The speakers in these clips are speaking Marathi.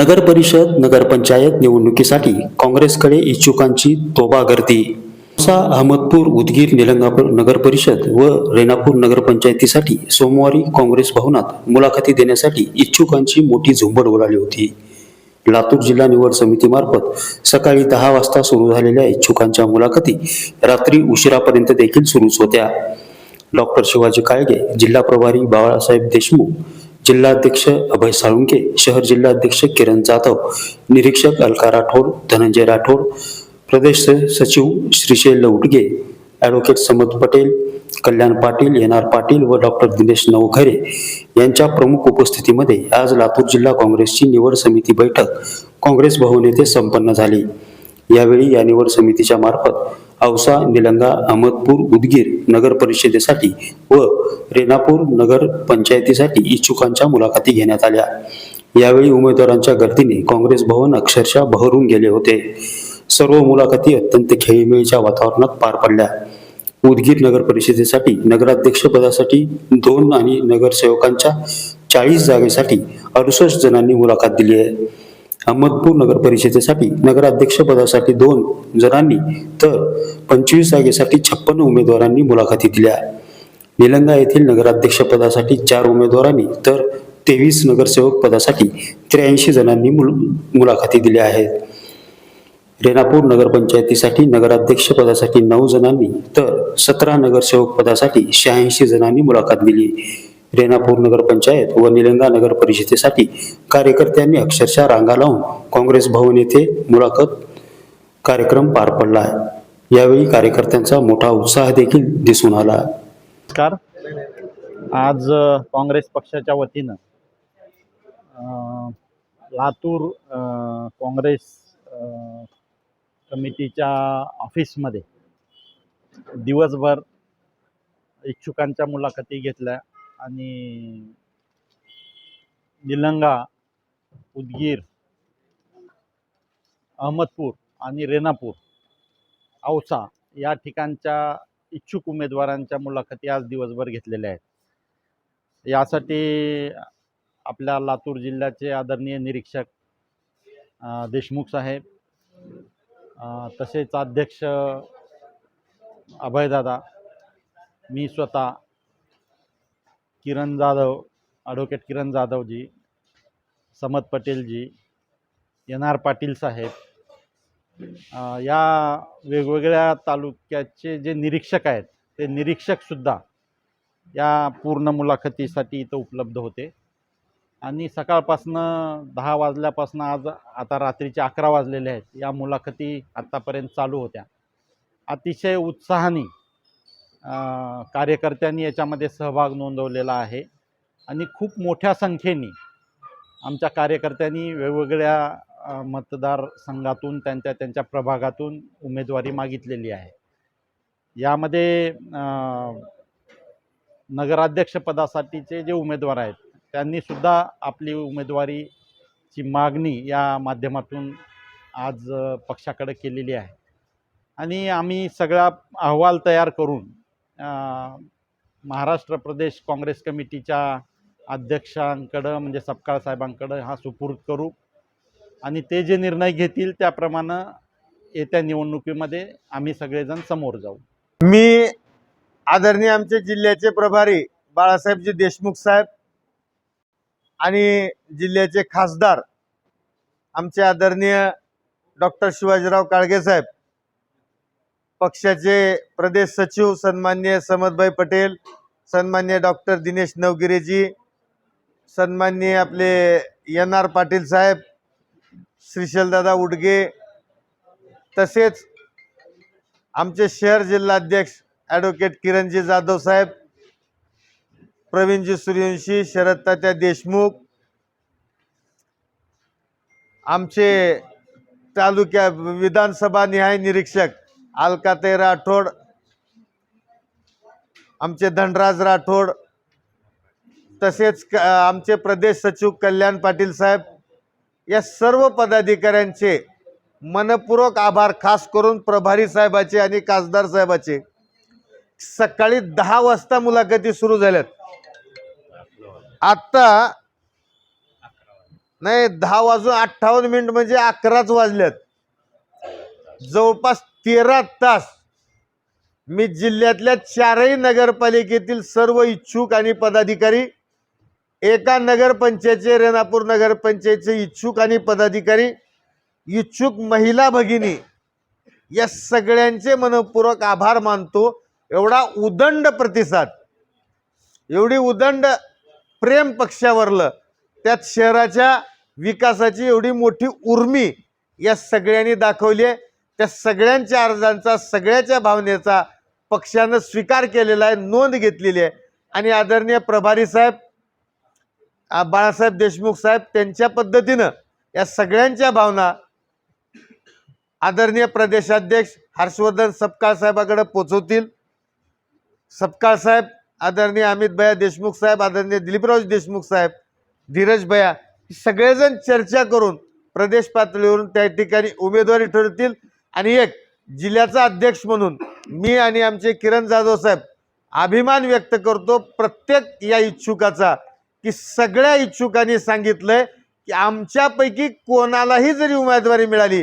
नगरपरिषद नगरपंचायत निवडणुकीसाठी काँग्रेसकडे इच्छुकांची तोबा गर्दी. औसा अहमदपूर उदगीर निलंगापूर नगरपरिषद व रेणापूर नगरपंचायतीसाठी सोमवारी काँग्रेस भवनात मुलाखती देण्यासाठी इच्छुकांची मोठी झुंबड उडाली होती. लातूर जिल्हा निवड समितीमार्फत सकाळी दहा वाजता सुरू झालेल्या इच्छुकांच्या मुलाखती रात्री उशिरापर्यंत देखील सुरूच होत्या. डॉक्टर शिवाजी काळगे जिल्हा प्रभारी बाळासाहेब देशमुख जिल्हाध्यक्ष अभय साळुंके शहर जिल्हाध्यक्ष किरण जाधव निरीक्षक अलका राठोड धनंजय राठोड प्रदेश सचिव Shrishail Udage advocate Samad Patel Kalyan Patil N R Patil व डॉक्टर दिनेश नवघरे यांच्या प्रमुख उपस्थितीमध्ये आज लातूर जिल्हा काँग्रेसची निवड समिती बैठक काँग्रेस भवन येथे संपन्न झाली. यावेळी या निवड समितीच्या मार्फत औसा निलंगा अहमदपूर उदगीर नगर परिषदेसाठी व रेणापूर नगर पंचायतीसाठी इच्छुकांच्या मुलाखती घेण्यात आल्या. यावेळी उमेदवारांच्या गर्दीने काँग्रेस भवन अक्षरशः बहरून गेले होते. सर्व मुलाखती अत्यंत खेळीमेळीच्या वातावरणात पार पडल्या. उदगीर नगर परिषदेसाठी नगराध्यक्षपदासाठी दोन आणि नगरसेवकांच्या चाळीस जागेसाठी अडुसष्ट जणांनी मुलाखत दिली आहे. अहमदपूर नगर परिषदेसाठी नगराध्यक्षपदासाठी दोन जणांनी तर पंचवीस जागेसाठी छप्पन्न उमेदवारांनी मुलाखती दिल्या. निलंगा येथील नगराध्यक्षपदासाठी चार उमेदवारांनी तर तेवीस नगरसेवक पदासाठी त्र्याऐंशी जणांनी मुल मुलाखती दिल्या आहेत. रेणापूर नगरपंचायतीसाठी नगराध्यक्ष पदासाठी नऊ जणांनी तर सतरा नगरसेवक पदासाठी शहाऐंशी जणांनी मुलाखत दिली. रेणापूर नगरपंचायत व निलंगा नगर परिषदेसाठी कार्यकर्त्यांनी अक्षरशः रांगा लावून काँग्रेस भवन येथे मुलाखत कार्यक्रम पार पडला आहे. यावेळी कार्यकर्त्यांचा मोठा उत्साह देखील दिसून आला नमस्कार. आज काँग्रेस पक्षाच्या वतीनं लातूर काँग्रेस कमिटीच्या ऑफिसमध्ये दिवसभर इच्छुकांच्या मुलाखती घेतल्या. आणि निलंगा उदगीर अहमदपूर आणि रेणापूर औसा या ठिकाणच्या इच्छुक उमेदवारांच्या मुलाखती आज दिवसभर घेतलेल्या आहेत. यासाठी आपल्या लातूर जिल्ह्याचे आदरणीय निरीक्षक देशमुख साहेब तसेच अध्यक्ष अभयदादा मी स्वतः किरण जाधव ॲडव्होकेट किरण जाधवजी समद पटेलजी एन आर पाटील साहेब या वेगवेगळ्या तालुक्याचे जे निरीक्षक आहेत ते निरीक्षकसुद्धा या पूर्ण मुलाखतीसाठी इथं उपलब्ध होते. आणि सकाळपासनं दहा वाजल्यापासनं आज आता रात्रीचे अकरा वाजलेले आहेत. या मुलाखती आत्तापर्यंत चालू होत्या. अतिशय उत्साहाने कार्यकर्त्यांनी याच्यामध्ये सहभाग नोंदवलेला आहे. आणि खूप मोठ्या संख्येने आमच्या कार्यकर्त्यांनी वेगवेगळ्या मतदारसंघातून त्यांच्या त्यांच्या प्रभागातून उमेदवारी मागितलेली आहे. यामध्ये नगराध्यक्षपदासाठीचे जे उमेदवार आहेत त्यांनीसुद्धा आपली उमेदवारीची मागणी या माध्यमातून आज पक्षाकडे केलेली आहे. आणि आम्ही सगळा अहवाल तयार करून महाराष्ट्र प्रदेश काँग्रेस कमिटीच्या अध्यक्षांकडं म्हणजे सपकाळ साहेबांकडं हा सुपूर्द करू. आणि ते जे निर्णय घेतील त्याप्रमाणे येत्या निवडणुकीमध्ये आम्ही सगळेजण समोर जाऊ. मी आदरणीय आमचे जिल्ह्याचे प्रभारी बाळासाहेबजी देशमुख साहेब आणि जिल्ह्याचे खासदार आमचे आदरणीय डॉक्टर शिवाजीराव काळगे साहेब पक्षाचे प्रदेश सचिव सन्मान्य समदभाई पटेल सन्मान्य डॉक्टर दिनेश नवगिरेजी सन्मान्य आपले एन आर पाटील साहेब श्रीशैलदादा उडगे तसेच आमचे शहर जिल्हाध्यक्ष ॲडव्होकेट किरणजी जाधव साहेब प्रवीणजी सूर्यवंशी शरद तात्या देशमुख आमचे तालुक्या विधानसभा निहाय निरीक्षक अलकाते राठोड आमचे धनराज राठोड तसेच क आमचे प्रदेश सचिव कल्याण पाटील साहेब या सर्व पदाधिकाऱ्यांचे मनपूर्वक आभार खास करून प्रभारी साहेबाचे आणि खासदार साहेबाचे. सकाळी दहा वाजता मुलाखती सुरू झाल्यात. आत्ता नाही दहा वाजून अठ्ठावन्न मिनिट म्हणजे अकराच वाजल्यात. जवळपास तेरा तास मी जिल्ह्यातल्या चारही नगरपालिकेतील सर्व इच्छुक आणि पदाधिकारी एका नगरपंचायतचे रेणापूर नगरपंचायतचे इच्छुक आणि पदाधिकारी इच्छुक महिला भगिनी या सगळ्यांचे मनपूर्वक आभार मानतो. एवढा उदंड प्रतिसाद एवढी उदंड प्रेम पक्षावरलं त्यात शहराच्या विकासाची एवढी मोठी उर्मी या सगळ्यांनी दाखवली आहे. त्या सगळ्यांच्या अर्जांचा सगळ्याच्या भावनेचा पक्षानं स्वीकार केलेला आहे नोंद घेतलेली आहे. आणि आदरणीय प्रभारी साहेब बाळासाहेब देशमुख साहेब त्यांच्या पद्धतीनं या सगळ्यांच्या भावना आदरणीय प्रदेशाध्यक्ष हर्षवर्धन सपकाळ साहेबाकडे पोचवतील. सपकाळ साहेब आदरणीय अमित भया देशमुख साहेब आदरणीय दिलीपराव देशमुख साहेब धीरज भैया सगळेजण चर्चा करून प्रदेश पातळीवरून त्या ठिकाणी उमेदवारी ठरतील. आणि एक जिल्ह्याचा अध्यक्ष म्हणून मी आणि आमचे किरण जाधव साहेब अभिमान व्यक्त करतो प्रत्येक या इच्छुकाचा की सगळ्या इच्छुकांनी सांगितलंय की आमच्यापैकी कोणालाही जरी उमेदवारी मिळाली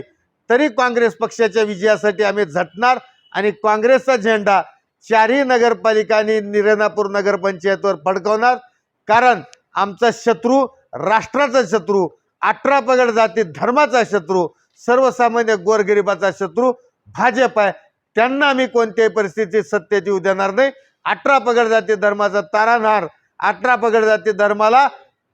तरी काँग्रेस पक्षाच्या विजयासाठी आम्ही झटणार आणि काँग्रेसचा झेंडा चारही नगरपालिका आणि निरेनापूर नगरपंचायतवर फडकवणार. कारण आमचा शत्रू राष्ट्राचा शत्रू अठरा पगड जाती धर्माचा शत्रू सर्वसामान्य गोरगरिबाचा शत्रू भाजप आहे. त्यांना आम्ही कोणत्याही परिस्थितीत सत्य देऊ देणार नाही. अठरा पगड जाती धर्माचा तारानहार अठरा पगड जाती धर्माला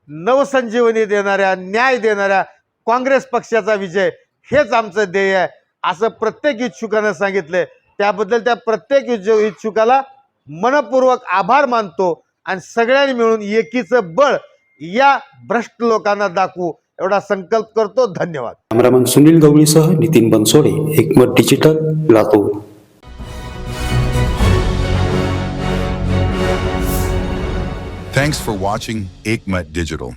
नवसंजीवनी देणाऱ्या न्याय देणाऱ्या काँग्रेस पक्षाचा विजय हेच आमचं ध्येय आहे. असं प्रत्येक इच्छुकानं सांगितलं त्याबद्दल त्या प्रत्येक इच्छुकाला मनपूर्वक आभार मानतो आणि सगळ्यांनी मिळून एकीचं बळ या भ्रष्ट लोकांना दाखवू. एवढा संकल्प करतो धन्यवाद cameraman Sunil गवळीसह Nitin Bansode Ekmat digital Latur Thanks for watching Aikmat Digital.